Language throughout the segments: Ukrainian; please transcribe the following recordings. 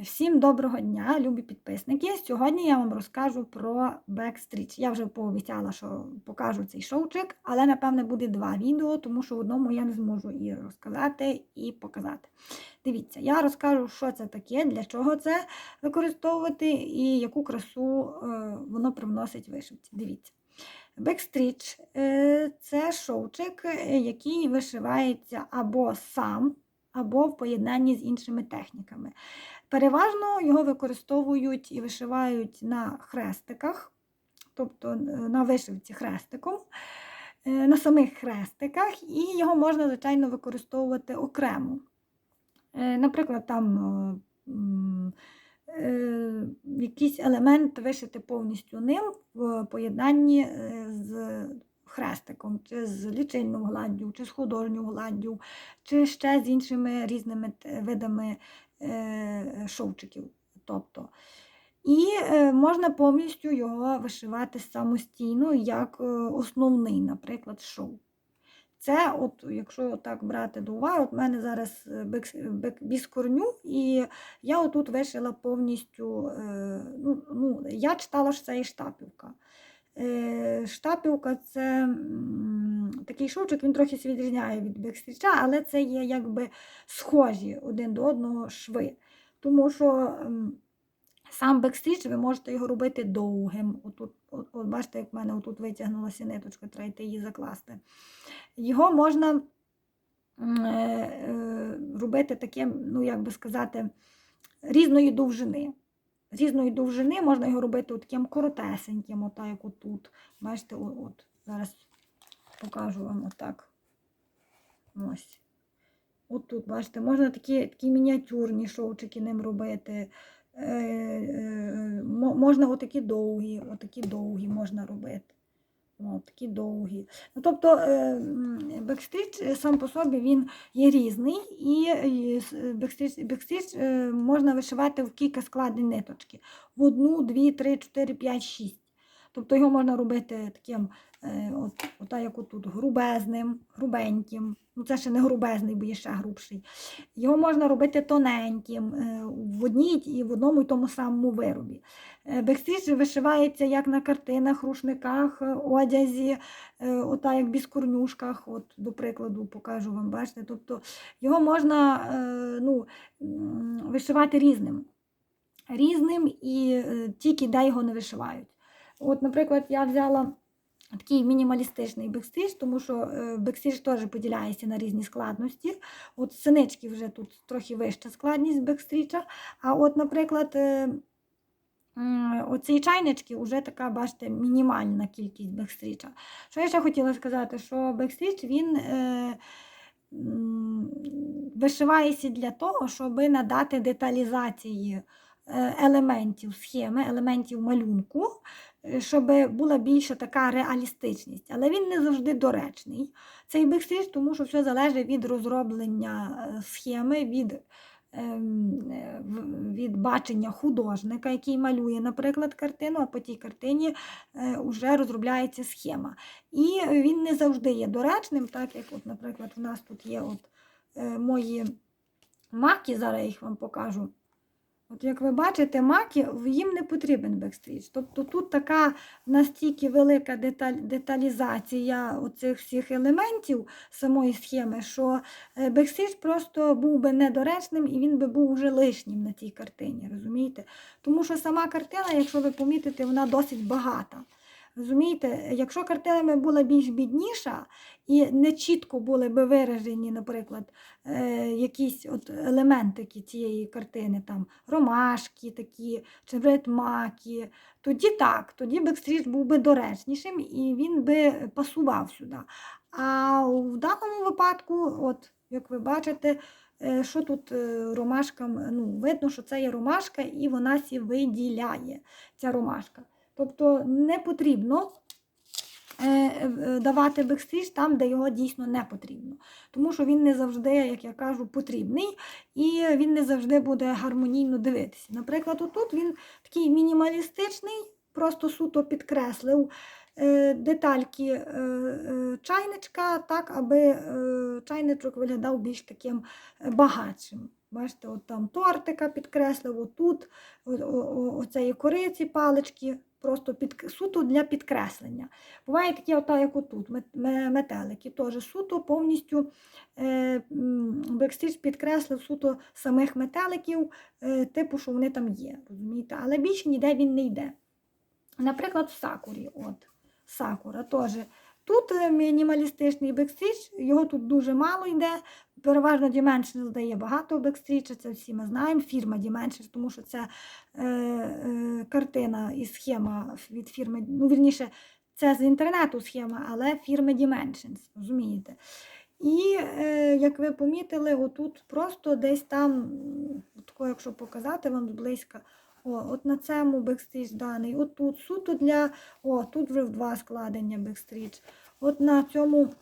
Всім доброго дня, любі підписники. Сьогодні я вам розкажу про бекстріч. Я вже пообіцяла, що покажу цей шовчик, але напевне буде два відео, тому що в одному я не зможу і розказати, і показати. Дивіться, я розкажу, що це таке, для чого це використовувати і яку красу е, воно привносить вишивці. Дивіться. Бекстріч це шовчик, е, який вишивається або сам, або в поєднанні з іншими техніками. Переважно його використовують і вишивають на хрестиках, тобто е, на вишивці хрестиком, е, на самих хрестиках, і його можна, звичайно, використовувати окремо. Е, Наприклад, там якийсь елемент вишити повністю ним в поєднанні з хрестиком, чи з лічильною гладдю, чи з художньою гладдю, чи ще з іншими різними видами шовчиків. Тобто. І е, можна повністю його вишивати самостійно, як е, основний, наприклад, шов. Це, от, якщо так брати до уваги, от в мене зараз е, біскорню, і я отут вишила повністю, е, ну, ну, я читала, що це і штапівка. Е, Штапівка це такий шовчик, він трохи відрізняє від бекстріча, але це є якби схожі один до одного шви. Тому що сам бекстріч ви можете його робити довгим. Отут, от, от бачите, як в мене отут витягнулася ниточка, треба йти її закласти. Його можна е, е, робити таким, ну як би сказати, різної довжини. Різної довжини можна його робити таким коротесеньким, отак, як отут. Бачите, от, зараз покажу вам отак. Ось. От тут, бачите, можна такі, такі мініатюрні шовчики ним робити. Е, е, можна отакі довгі, отакі довгі можна робити. О, такі довгі. Ну, тобто е, бекстріч е, сам по собі він є різний, і с- бекстріч, бекстріч е, можна вишивати в кілька складень ниточки. В одну, дві, три, чотири, п'ять, шість. Тобто його можна робити таким, е, от, ота, як отут, грубезним, грубеньким. Ну, це ще не грубезний, бо є ще грубший. Його можна робити тоненьким е, в одній і в одному і тому самому виробі. Е, Бекстріч вишивається як на картинах, рушниках, одязі, ота як біскорнюшках, от, до прикладу, покажу вам, бачите. Тобто його можна ну, вишивати різним. Різним і тільки де його не вишивають. От, наприклад, я взяла такий мінімалістичний бекстріч, тому що е, бекстріч теж поділяється на різні складності. От синички вже тут трохи вища складність бекстріча. А от, наприклад, е, оці чайнички вже така, бачите, мінімальна кількість бекстріча. Що я ще хотіла сказати, що бекстріч він. Е, Вишивається для того, щоб надати деталізації елементів схеми, елементів малюнку, щоб була більша така реалістичність. Але він не завжди доречний. Цей бекстріч, тому що все залежить від розроблення е, схеми, від, ем, е, від бачення художника, який малює, наприклад, картину, а по тій картині вже розробляється схема. І він не завжди є доречним, так як, от, наприклад, у нас тут є от, е, мої маки, зараз я їх вам покажу. От як ви бачите, маки їм не потрібен бекстріч. Тобто тут така настільки велика деталь, деталізація оцих всіх елементів самої схеми, що е, бекстріч просто був би недоречним і він би був вже лишнім на цій картині. розумієте? Тому що сама картина, якщо ви помітите, вона досить багата. Розумієте, якщо картина була більш бідніша і не чітко були би виражені, наприклад, е, якісь от елементики цієї картини, там ромашки такі, чи навіть тоді так, тоді бекстріч був би доречнішим і він би пасував сюди. А в даному випадку, от як ви бачите, е, що тут е, ромашкам, ну, видно, що це є ромашка, і вона сі виділяє ця ромашка. Тобто не потрібно е, е, давати бекстріч там, де його дійсно не потрібно. Тому що він не завжди, як я кажу, потрібний і він не завжди буде гармонійно дивитися. Наприклад, отут він такий мінімалістичний, просто суто підкреслив е, детальки чайничка, так, аби чайничок виглядав більш таким багатшим. Бачите, от там тортика підкреслив, отут, оцеї кориці палички, просто під, суто для підкреслення. Буває такі, ота, як отут, метелики, теж суто повністю е, бекстріч підкреслив суто самих метеликів, е, типу, що вони там є, розумієте? Але більше ніде він не йде. Наприклад, в сакурі, от, сакура теж. Тут е, мінімалістичний бекстріч, його тут дуже мало йде. Переважно Dimensions дає багато бекстріча, це всі ми знаємо. Фірма Dimensions, тому що це е, е, картина і схема від фірми, ну, вірніше, це з інтернету схема, але фірми Dimensions, розумієте? І, е, як ви помітили, отут просто десь там, тако, якщо показати вам зблизька, о, от на цьому бекстріч даний, от тут суто для, о, тут вже в два складення бекстріч. От на цьому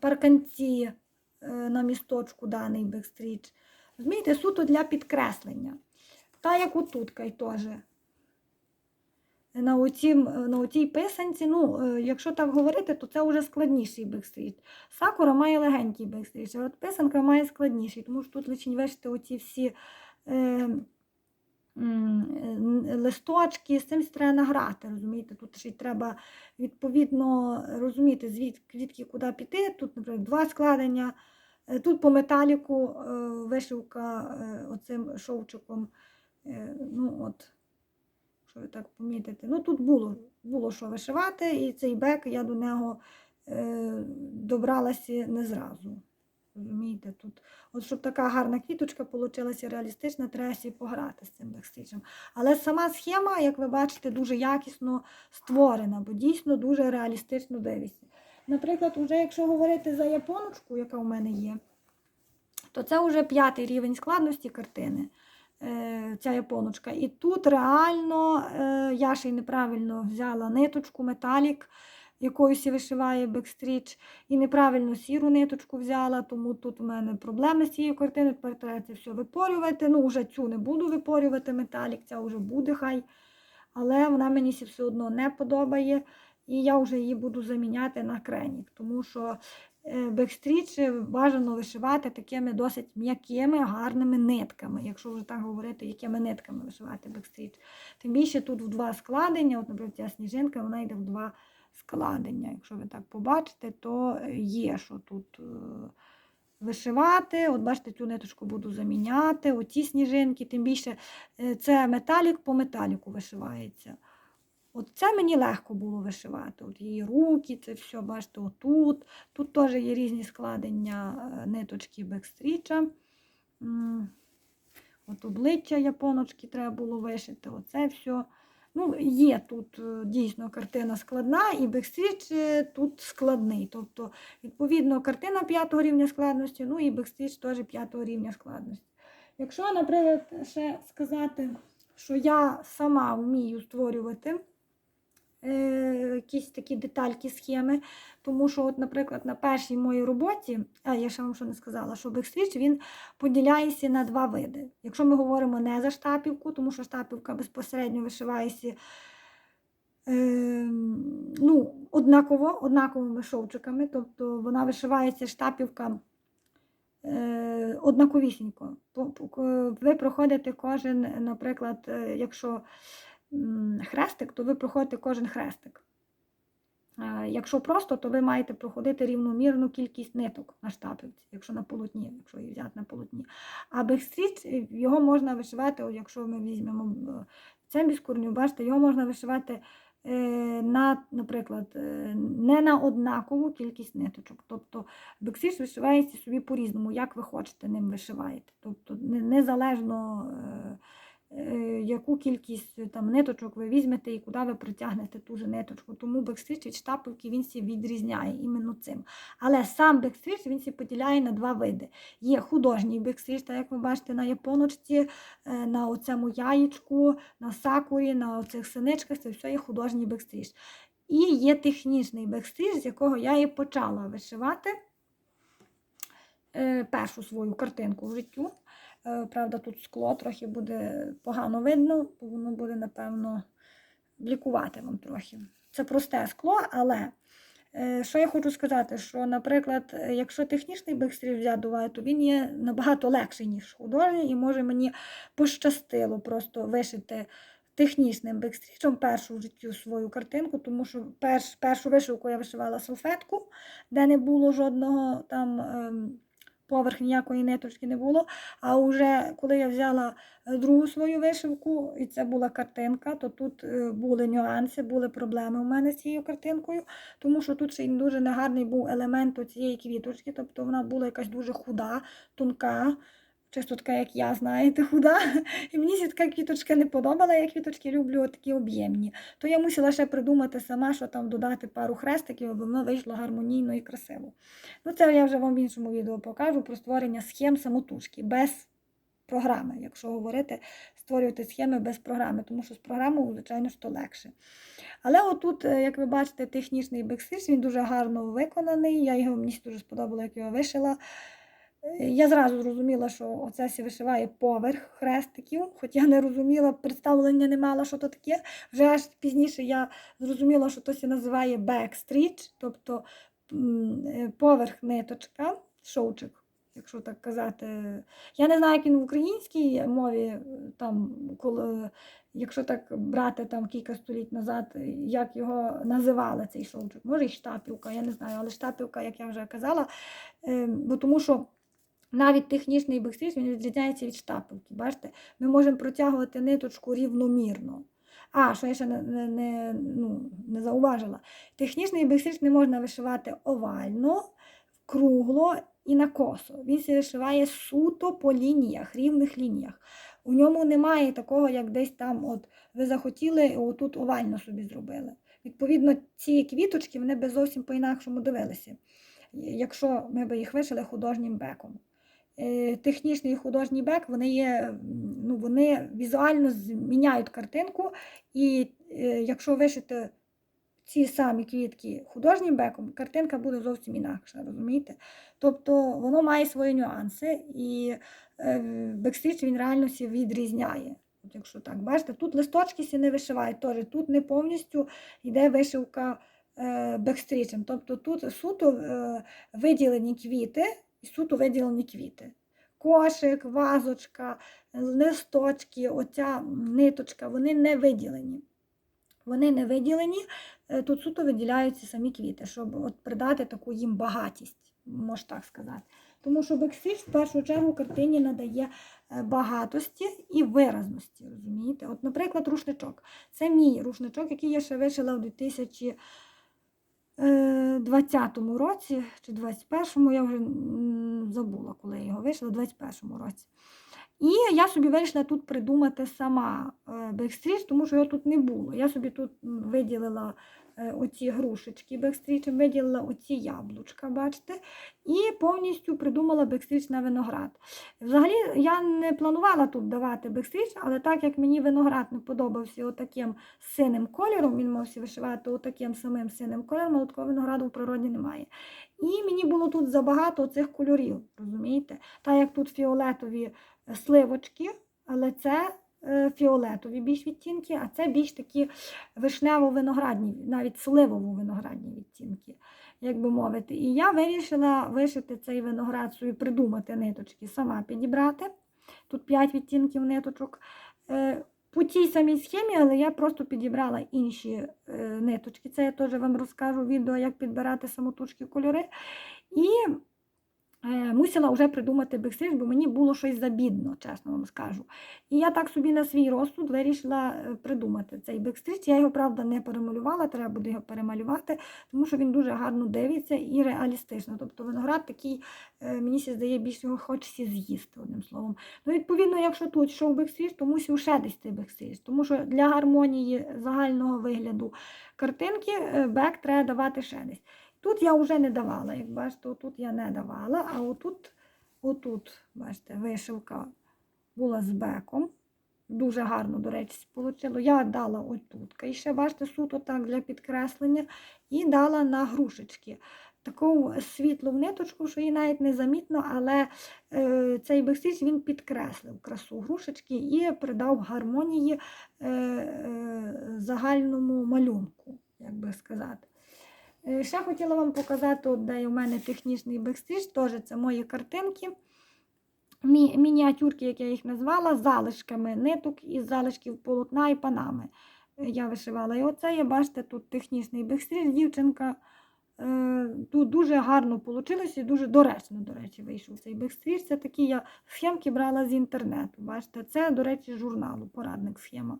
парканці е, на місточку даний бекстріч. Розумієте, суто для підкреслення. Та як отут кай теж. На, оцім, на оцій писанці, ну, е, якщо так говорити, то це вже складніший бекстріч. Сакура має легенький бекстріч, а от писанка має складніший, тому що тут лише вишити оці всі е, листочки, з цим треба награти, розумієте? Тут ще й треба відповідно розуміти, звідки, куди піти. Тут, наприклад, два складення. Е, Тут по металіку е, вишивка е, оцим шовчиком. Е, Ну, от, що ви так помітите. Ну, тут було, було що вишивати, і цей бек я до нього е, добралася не зразу. Розумієте, тут, от щоб така гарна квіточка вийшла реалістична, треба ще пограти з цим бекстрічем. Але сама схема, як ви бачите, дуже якісно створена, бо дійсно дуже реалістично дивиться. Наприклад, уже якщо говорити за японочку, яка у мене є, то це вже п'ятий рівень складності картини. е, Ця японочка. І тут реально е, я ще й неправильно взяла ниточку, металік, якоюсь вишиває бекстріч, і неправильно сіру ниточку взяла, тому тут у мене проблеми з цією картиною. Тепер треба це все випорювати. Ну, вже цю не буду випорювати металік, ця вже буде хай. Але вона мені все одно не подобає. І я вже її буду заміняти на кренік, тому що е, бекстріч бажано вишивати такими досить м'якими, гарними нитками, якщо вже так говорити, якими нитками вишивати бекстріч. Тим більше тут в два складення, от, наприклад, ця сніжинка, вона йде в два складення. Якщо ви так побачите, то є, що тут е, вишивати. От бачите, цю ниточку буду заміняти, оці сніжинки, тим більше е, це металік по металіку вишивається. От це мені легко було вишивати. От її руки, це все, бачите, отут. Тут теж є різні складення е, ниточки бекстріча. От обличчя японочки треба було вишити. Оце все. Ну, є тут е, дійсно картина складна, і бекстріч е, тут складний. Тобто, відповідно, картина п'ятого рівня складності, ну і бекстріч теж п'ятого рівня складності. Якщо, наприклад, ще сказати, що я сама вмію створювати якісь такі детальки, схеми, тому що, от, наприклад, на першій моїй роботі, а я ще вам що не сказала, що бекстріч він поділяється на два види. Якщо ми говоримо не за штапівку, тому що штапівка безпосередньо вишивається е, ну, однаково, однаковими шовчиками, тобто вона вишивається штапівка е, однаковісінько. Ви проходите кожен, наприклад, е, якщо хрестик, то ви проходите кожен хрестик. Е, Якщо просто, то ви маєте проходити рівномірну кількість ниток на штапівці, якщо на полотні, якщо її взяти на полотні. А бекстріч, е, його можна вишивати, якщо ми візьмемо е, це біскурню, бачите, його можна вишивати на, наприклад, не на однакову кількість ниточок. Тобто бекстріч вишивається собі по-різному, як ви хочете ним вишиваєте. Тобто не- незалежно. Е, яку кількість е, там ниточок ви візьмете і куди ви притягнете ту же ниточку. Тому бекстріч від штапівки він всі відрізняє іменно цим. Але сам бекстріч він всі поділяє на два види. Є художній бекстріч, так як ви бачите на японочці, е, на оцьому яєчку, на сакурі, на оцих синичках, це все є художній бекстріч. І є технічний бекстріч, з якого я і почала вишивати першу свою картинку в життю. Е, Правда, тут скло трохи буде погано видно, бо воно буде, напевно, блікувати вам трохи. Це просте скло, але Е, Що я хочу сказати, що, наприклад, е, якщо технічний бекстріч взяти то він є набагато легший, ніж художній, і може мені пощастило просто вишити технічним бекстрічем першу в житті свою картинку, тому що перш, першу вишивку я вишивала салфетку, де не було жодного там. ем, Поверх ніякої ниточки не було. А вже коли я взяла е, другу свою вишивку, і це була картинка, то тут е, були нюанси, були проблеми у мене з цією картинкою, тому що тут ще й дуже негарний був елемент цієї квіточки, тобто вона була якась дуже худа, тонка. Чисто така, як я, знаєте, худа. І мені ця така квіточка не подобала, я квіточки люблю такі об'ємні. То я мусила ще придумати сама, що там додати пару хрестиків, аби воно вийшло гармонійно і красиво. Ну, це я вже вам в іншому відео покажу про створення схем самотужки без програми, якщо говорити, створювати схеми без програми, тому що з програмою, звичайно, то легше. Але отут, е, як ви бачите, технічний бекстич, він дуже гарно виконаний. Я його мені дуже сподобало, як його вишила. Я зразу зрозуміла, що оце вишиває поверх хрестиків, хоч я не розуміла, представлення не мала, що то таке. Вже аж пізніше я зрозуміла, що то називає backstitch, тобто е, поверх ниточка, шовчик, якщо так казати. Я не знаю, як він в українській мові, е, там, коли, якщо так брати там кілька століть назад, як його називали цей шовчик. Може, і штапівка, я не знаю, але штапівка, як я вже казала, е, бо тому що. Навіть технічний бекстріч він відрізняється від штапелки. Бачите, ми можемо протягувати ниточку рівномірно. А, що я ще не, не, ну, не зауважила. Технічний бекстріч не можна вишивати овально, кругло і на косо. Він се вишиває суто по лініях, рівних лініях. У ньому немає такого, як десь там, от ви захотіли, отут овально собі зробили. Відповідно, ці квіточки вони би зовсім по-інакшому дивилися, якщо ми б їх вишили художнім беком. Е, Технічний і художній бек, вони є, ну, вони візуально зміняють картинку, і е, якщо вишити ці самі квітки художнім беком, картинка буде зовсім інакша, розумієте? Тобто воно має свої нюанси, і е, бекстріч він реально всі відрізняє. От якщо так, бачите, тут листочки сі не вишивають, теж тут не повністю йде вишивка бекстрічем. Тобто тут суто виділені квіти і суто виділені квіти. Кошик, вазочка, листочки, оця ниточка, вони не виділені. Вони не виділені, е, тут суто виділяються самі квіти, щоб от придати таку їм багатість, можна так сказати. Тому що бекстріч в першу чергу картині надає е, багатості і виразності. розумієте? От, наприклад, рушничок. Це мій рушничок, який я ще вишила у 2000 20-му році чи 21-му, я вже забула, коли я його вийшла, в 21-му році. І я собі вирішила тут придумати сама е, бекстріч, тому що його тут не було. Я собі тут виділила е, оці грушечки бекстрічем, виділила оці яблучка, бачите, і повністю придумала бекстріч на виноград. Взагалі я не планувала тут давати бекстріч, але так як мені виноград не подобався отаким синим кольором, він мався вишивати отаким самим синим кольором, але такого винограду в природі немає. І мені було тут забагато цих кольорів, розумієте? Так як тут фіолетові е, сливочки, але це е, фіолетові більш відтінки, а це більш такі вишнево-виноградні, навіть сливово-виноградні відтінки, як би мовити. І я вирішила вишити цей виноград собі, придумати ниточки, сама підібрати. Тут 5 відтінків ниточок. Е, По тій самій схемі, але я просто підібрала інші е, ниточки. Це я теж вам розкажу відео, як підбирати самотужки кольори. І е, мусила вже придумати бекстріч, бо мені було щось забідно, чесно вам скажу. І я так собі на свій розсуд вирішила е, придумати цей бекстріч. Я його, правда, не перемалювала, треба буде його перемалювати, тому що він дуже гарно дивиться і реалістично. Тобто виноград такий, е, мені здає, більше його хочеться з'їсти, одним словом. Ну, відповідно, якщо тут йшов бекстріч, то мусив ще десь цей бекстріч. Тому що для гармонії загального вигляду картинки е, бек треба давати ще десь. Тут я вже не давала, як бачите, отут я не давала, а отут, отут, бачите, вишивка була з беком. Дуже гарно, до речі, вийшло. Я дала отут. І ще, бачите, суто так для підкреслення. І дала на грушечки. Таку світлу в ниточку, що її навіть не замітно, але е, цей бекстріч він підкреслив красу грушечки і придав гармонії е, е, загальному малюнку, як би сказати. Е, Ще хотіла вам показати, от, де у мене технічний бекстріч, теж це мої картинки. Мі- мініатюрки, як я їх назвала, з залишками ниток із залишків полотна і панами. Е, Я вишивала. І оце є, бачите, тут технічний бекстріч, дівчинка. Е, Тут дуже гарно вийшло і дуже доречно, до речі, вийшов цей бекстріч. Це такі я схемки брала з інтернету. Бачите, це, до речі, журналу, порадник схема.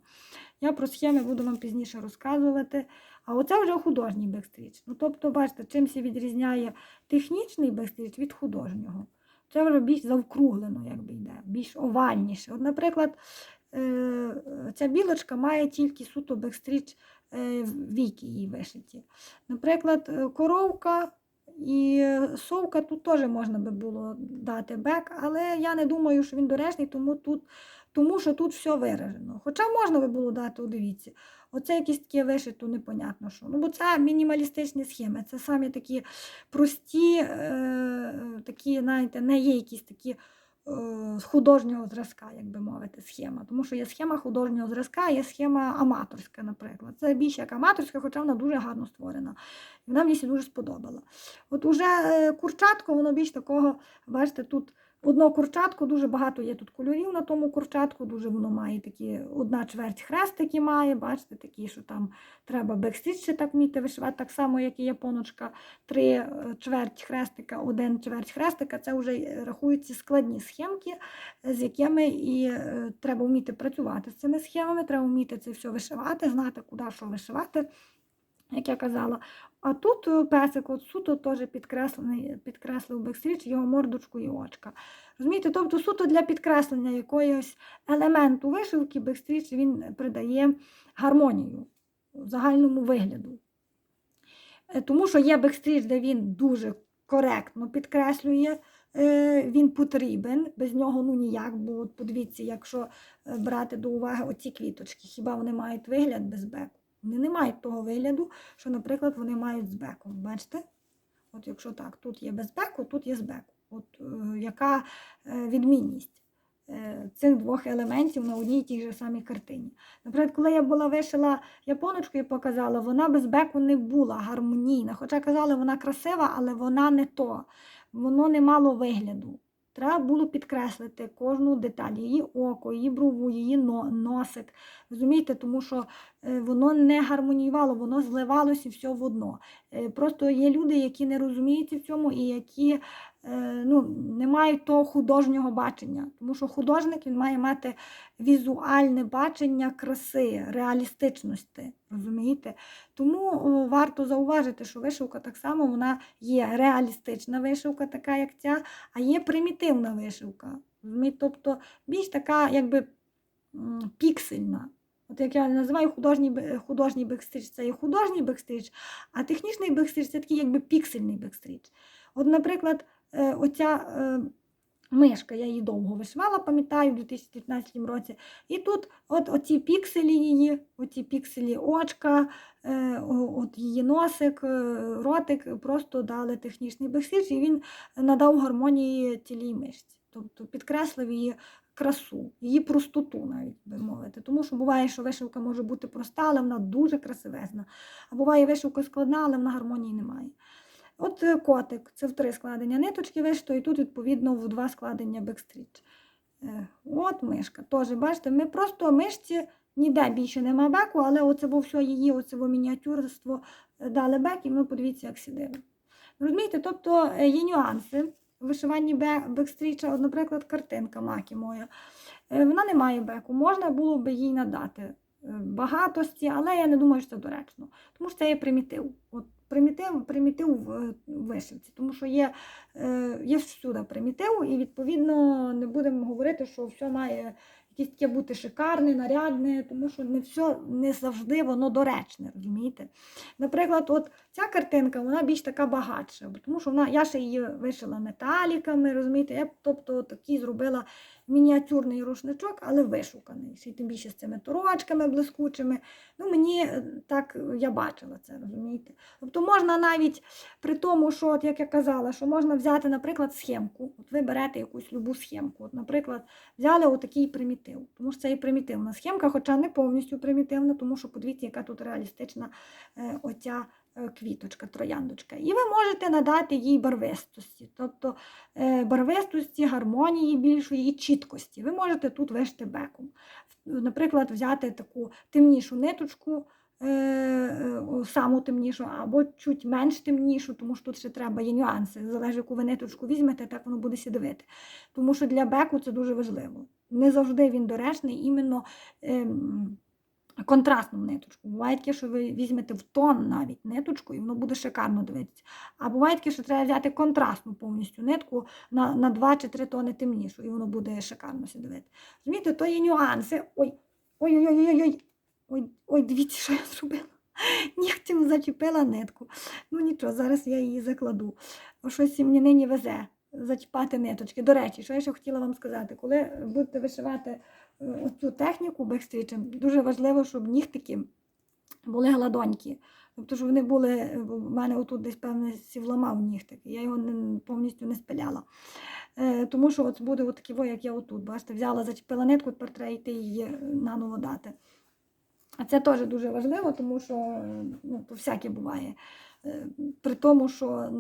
Я про схеми буду вам пізніше розказувати. А оце вже художній бекстріч. Ну, тобто, бачите, чимся відрізняє технічний бекстріч від художнього. Це вже більш завкруглено, якби йде, більш овальніше. От, наприклад, е, ця білочка має тільки суто бекстріч е, віки її вишиті. Наприклад, е, коровка і совка тут теж можна би було дати бек, але я не думаю, що він доречний, тому, тут, тому що тут все виражено. Хоча можна би було дати, дивіться, оце якісь таке вишито, непонятно що. Ну, бо це мінімалістичні схеми, це самі такі прості, е, такі, знаєте, не є якісь такі. Е, художнього зразка, як би мовити, схема. Тому що є схема художнього зразка, є схема аматорська, наприклад. Це більш як аматорська, хоча вона дуже гарно створена. Вона мені дуже сподобала. От уже е, курчатко, воно більш такого, бачите, тут одно курчатко, дуже багато є тут кольорів на тому курчатку, дуже воно має такі, одна чверть хрестики має, бачите, такі, що там треба бекстріч ще так вміти вишивати, так само, як і японочка, три е, чверть хрестика, один чверть хрестика, це вже рахуються складні схемки, з якими і е, треба вміти працювати з цими схемами, треба вміти це все вишивати, знати, куди що вишивати. Як я казала, а тут е, песик от суто теж підкреслений, підкреслив бекстріч його мордочку і очка. Розумієте, тобто суто для підкреслення якогось елементу вишивки бекстріч він придає гармонію загальному вигляду. Е, Тому що є бекстріч, де він дуже коректно підкреслює, е, він потрібен, без нього ну ніяк, бо подивіться, якщо брати до уваги оці квіточки, хіба вони мають вигляд без беку? Вони не мають того вигляду, що, наприклад, вони мають з беком. Бачите? От якщо так, тут є без беку, тут є з беку. От е, яка е, відмінність е, цих двох елементів на одній і тій же самій картині. Наприклад, коли я була вишила японочку і показала, вона без беку не була гармонійна. Хоча казали, вона красива, але вона не то. Воно не мало вигляду. Треба було підкреслити кожну деталь, її око, її брову, її носик. Розумієте, тому що е, воно не гармоніювало, воно зливалося все в одно. Е, Просто є люди, які не розуміються в цьому і які ну, не мають того художнього бачення. Тому що художник він має мати візуальне бачення краси, реалістичності. Розумієте? Тому варто зауважити, що вишивка так само вона є реалістична вишивка, така як ця, а є примітивна вишивка. Розумієте? Тобто більш така, якби піксельна. От як я називаю художній, художній бекстріч, це є художній бекстріч, а технічний бекстріч це такий якби піксельний бекстріч. От, наприклад, е, оця е, мишка, я її довго вишивала, пам'ятаю, в 2019 році. І тут от оці пікселі її, оці пікселі очка, е, от її носик, е, ротик просто дали технічний бекстріч, і він надав гармонії цілій мишці. Тобто підкреслив її красу, її простоту, навіть би мовити. Тому що буває, що вишивка може бути проста, але вона дуже красивезна. А буває вишивка складна, але вона гармонії немає. От е, котик, це в три складення ниточки вишито, і тут, відповідно, в два складення бекстріч. Е, От мишка. Теж, бачите, ми просто мишці ніде більше нема беку, але оце бо все її, оце бо мініатюрство е, дали бек, і ми подивіться, як сидимо. Розумієте, тобто є нюанси вишиванні бекстріча, наприклад, картинка макі моя. Вона не має беку, можна було би їй надати багатості, але я не думаю, що це доречно. Тому що це є примітив. От примітив, примітив в е, вишивці, тому що є, е, є всюди примітив, і відповідно не будемо говорити, що все має якесь таке бути шикарне, нарядне, тому що не все не завжди воно доречне, розумієте? Наприклад, от ця картинка, вона більш така багатша, тому що вона, я ще її вишила металіками, розумієте, я тобто такий зробила мініатюрний рушничок, але вишуканий. Ще й тим більше з цими торочками блискучими. Ну, мені е, так я бачила це, розумієте? Тобто можна навіть при тому, що, от, як я казала, що можна взяти, наприклад, схемку. От ви берете якусь любу схемку. От, наприклад, взяли отакий примітив. Тому що це і примітивна схемка, хоча не повністю примітивна, тому що подивіться, яка тут реалістична е, оця квіточка, трояндочка. І ви можете надати їй барвистості, тобто е, барвистості, гармонії більшої і чіткості. Ви можете тут вишити беком. Наприклад, взяти таку темнішу ниточку, е, е, саму темнішу, або чуть менш темнішу, тому що тут ще треба є нюанси. Залежить, яку ви ниточку візьмете, так воно буде сідовити. Тому що для беку це дуже важливо. Не завжди він доречний, іменно ем, контрастну ниточку. Буває таке, що ви візьмете в тон навіть ниточку, і воно буде шикарно дивитися. А буває таке, що треба взяти контрастну повністю нитку на, на 2 чи 3 тони темнішу, і воно буде шикарно сідовити. Розумієте, то є нюанси. Ой, ой-ой-ой-ой-ой. Ой, ой, дивіться, що я зробила. Нігтем зачепила нитку. Ну нічого, зараз я її закладу. Щось мені нині везе зачіпати ниточки. До речі, що я ще хотіла вам сказати, коли будете вишивати оцю техніку бекстрічем, дуже важливо, щоб нігтики були гладонькі. Тобто, щоб вони були, в мене отут десь, певне, сівламав нігтик, я його не, повністю не спиляла. Е, тому що от буде отакі, во, як я отут. Бачите, взяла, зачепила нитку, тепер треба йти її наново дати. А це теж дуже важливо, тому що ну, то всяке буває. Е, При тому, що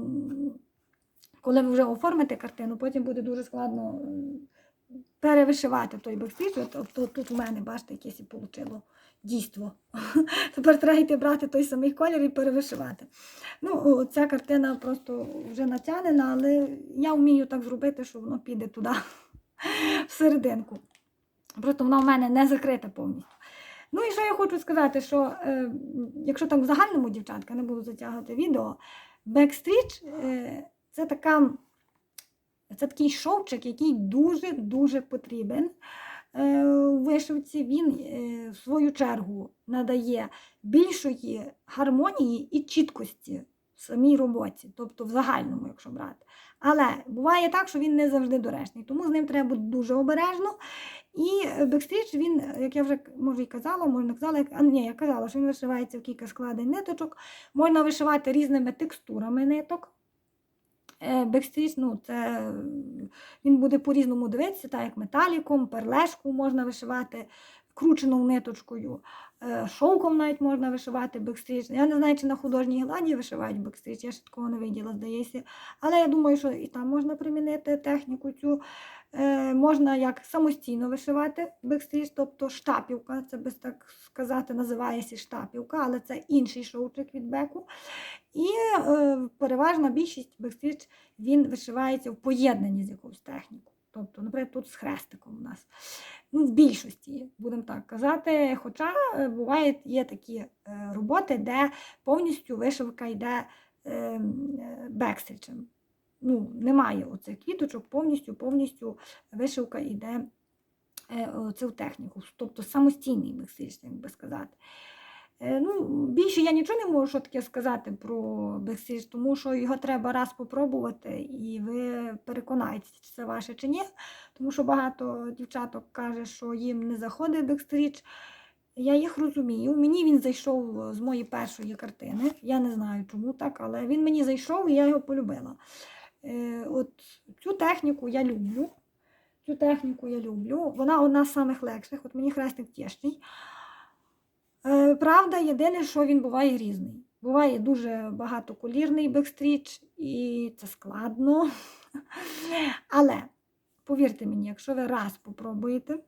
коли ви вже оформите картину, потім буде дуже складно перевишивати той от, от тут у мене, бачите, якесь вийшло дійство. Тепер треба йти брати той самий колір і перевишивати. Ну, ця картина просто вже натягнена, але я вмію так зробити, що воно піде туди, всерединку. Просто вона в мене не закрита повністю. Ну і що я хочу сказати, що е, якщо так в загальному, дівчатка, не буду затягувати відео, бекстріч е, це така. Це такий шовчик, який дуже-дуже потрібен е, у вишивці. Він, е, в свою чергу, надає більшої гармонії і чіткості в самій роботі, тобто в загальному, якщо брати. Але буває так, що він не завжди доречний, тому з ним треба бути дуже обережно. І бекстріч, він, як я вже може і казала, можна казала, як- а ні, я казала, що він вишивається в кілька складень ниточок. Можна вишивати різними текстурами ниток. Е, Бекстріч, ну, це він буде по-різному дивитися, так як металіком, перлешку можна вишивати крученою ниточкою, е, шовком навіть можна вишивати бекстріч. Я не знаю, чи на художній гладі вишивають бекстріч, я ще такого не виділа, здається. Але я думаю, що і там можна примінити техніку цю. Е, можна як самостійно вишивати бекстріч, тобто штапівка, це без так сказати, називається штапівка, але це інший шовчик від беку. І е, переважна більшість бекстріч він вишивається в поєднанні з якоюсь технікою. Тобто, наприклад, тут з хрестиком у нас. Ну, в більшості, будемо так казати. Хоча е, бувають є такі е, роботи, де повністю вишивка йде е, е, бекстрічем. Ну, немає оцих квіточок, повністю, повністю вишивка йде е, цю техніку, тобто самостійний бекстріч, як би сказати. Е, Ну, більше я нічого не можу таке сказати про бекстріч, тому що його треба раз попробувати, і ви переконаєтеся, чи це ваше чи ні. Тому що багато дівчаток каже, що їм не заходить бекстріч. Я їх розумію. Мені він зайшов з моєї першої картини. Я не знаю, чому так, але він мені зайшов і я його полюбила. Е, От цю техніку я люблю. Цю техніку я люблю. Вона одна з самих легших. От мені хрестик тішний. Е, Правда, єдине, що він буває різний. Буває дуже багатоколірний бекстріч, і це складно. Але повірте мені, якщо ви раз попробуєте,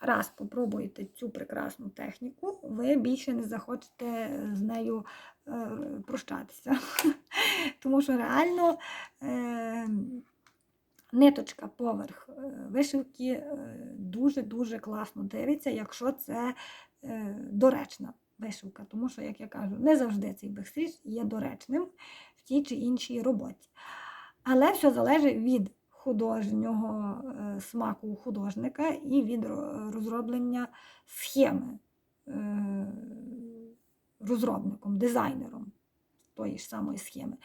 раз попробуєте цю прекрасну техніку, ви більше не захочете з нею прощатися. Тому що реально е, ниточка поверх е, вишивки е, дуже-дуже класно дивиться, якщо це е, доречна вишивка. Тому що, як я кажу, не завжди цей бекстріч є доречним в тій чи іншій роботі. Але все залежить від художнього е, смаку художника і від розроблення схеми е, розробником, дизайнером тої ж самої схеми.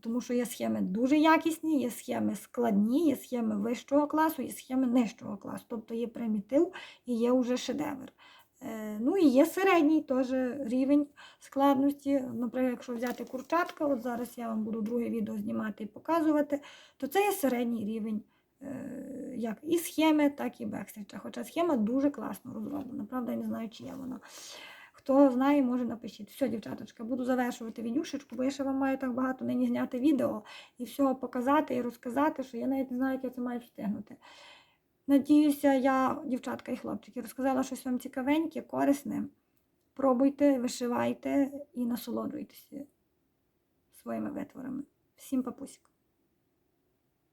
Тому що є схеми дуже якісні, є схеми складні, є схеми вищого класу, є схеми нижчого класу. Тобто є примітив і є вже шедевр. Е, Ну і є середній теж рівень складності. Наприклад, якщо взяти курчатка, от зараз я вам буду друге відео знімати і показувати, то це є середній рівень е, як і схеми, так і бекстріча. Хоча схема дуже класно розроблена. Правда, я не знаю, чи є вона. Хто знає, може напишіть. Все, дівчаточка, буду завершувати відюшечку, бо я ще вам маю так багато нині зняти відео і всього показати і розказати, що я навіть не знаю, як я це маю встигнути. Надіюся, я, дівчатка і хлопчики, розказала щось вам цікавеньке, корисне. Пробуйте, вишивайте і насолоджуйтеся своїми витворами. Всім папусік!